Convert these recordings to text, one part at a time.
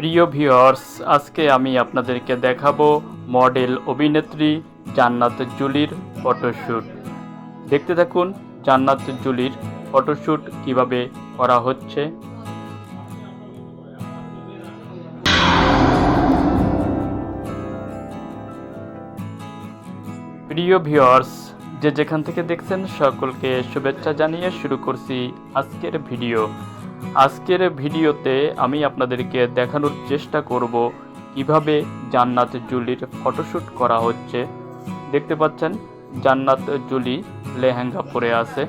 প্রিয় ভিউয়ার্স, আজকে আমি আপনাদেরকে দেখাবো মডেল অভিনেত্রী জান্নাত জুলির ফটোশ্যুট। দেখতে থাকুন জান্নাত জুলির ফটোশ্যুট কীভাবে করা হচ্ছে। প্রিয় ভিউয়ার্স, যে যেখান থেকে দেখছেন, সকলকে শুভেচ্ছা জানিয়ে শুরু করছি আজকের ভিডিও। আজকের ভিডিওতে আমি আপনাদেরকে দেখানোর চেষ্টা করব কীভাবে জান্নাত জুলির ফটোশ্যুট করা হচ্ছে। দেখতে পাচ্ছেন, জান্নাত জুলি লেহেঙ্গা পরে আছে।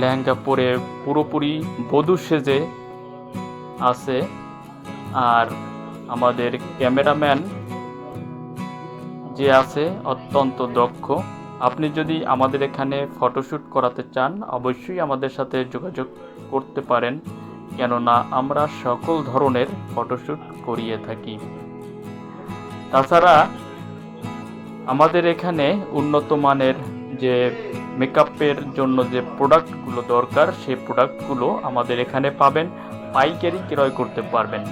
লেহেঙ্গা পরে পুরোপুরি বধূ সেজে আছে। আর আমাদের ক্যামেরাম্যান যে আছে, অত্যন্ত দক্ষ। আপনি যদি আমাদের এখানে ফটোশ্যুট করাতে চান, অবশ্যই আমাদের সাথে যোগাযোগ করতে পারেন। কেননা আমরা সকল ধরনের ফটোশ্যুট করিয়ে থাকি। তাছাড়া আমাদের এখানে উন্নত মানের যে মেকআপের জন্য যে প্রোডাক্টগুলো দরকার, সেই প্রোডাক্টগুলো আমাদের এখানে পাবেন। পাইকারি ক্রয় করতে পারবেন।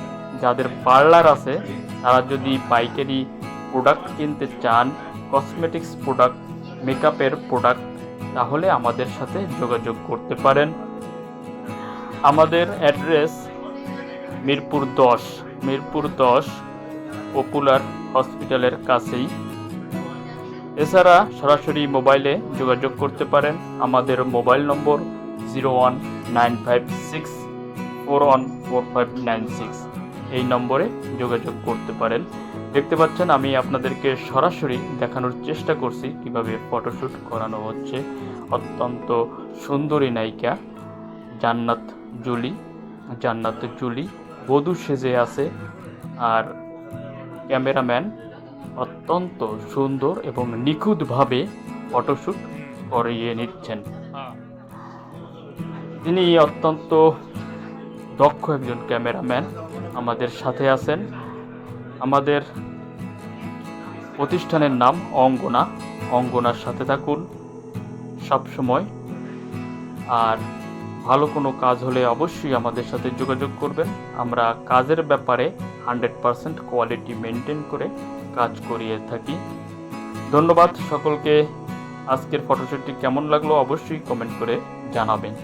যাদের পার্লার আছে, তারা যদি পাইকারি প্রোডাক্ট কিনতে চান, কসমেটিক্স প্রোডাক্ট মেকআপের প্রোডাক্ট তাহলে আমাদের সাথে যোগাযোগ করতে পারেন। আমাদের অ্যাড্রেস মিরপুর দশ মিরপুর দশ পপুলার হসপিটালের কাছেই। এছাড়া সরাসরি মোবাইলে যোগাযোগ করতে পারেন। আমাদের mobile number zero one nine five six four one four five nine six এই নম্বরে যোগাযোগ করতে পারেন। দেখতে পাচ্ছেন, আমি আপনাদেরকে সরাসরি দেখানোর চেষ্টা করছি কীভাবে ফটোশ্যুট করানো হচ্ছে। অত্যন্ত সুন্দরী নায়িকা, জান্নাত জুলি জান্নাত জুলি। বধূ সেজে আছে আর ক্যামেরাম্যান অত্যন্ত সুন্দর এবং নিখুঁতভাবে ফটোশ্যুট করিয়ে নিচ্ছেন। তিনি অত্যন্ত দক্ষ একজন ক্যামেরাম্যান। আমাদের সাথে আছেন। আমাদের প্রতিষ্ঠানের নাম অঙ্গনা। অঙ্গনার সাথে থাকুন সব সময় আর ভালো কোনো কাজ হলে অবশ্যই আমাদের সাথে যোগাযোগ করবেন। আমরা কাজের ব্যাপারে হান্ড্রেড পারসেন্ট কোয়ালিটি মেনটেন করে কাজ করিয়ে থাকি। ধন্যবাদ সকলকে। আজকের ফটোশ্যুটটি কেমন লাগল অবশ্যই কমেন্ট করে জানাবেন।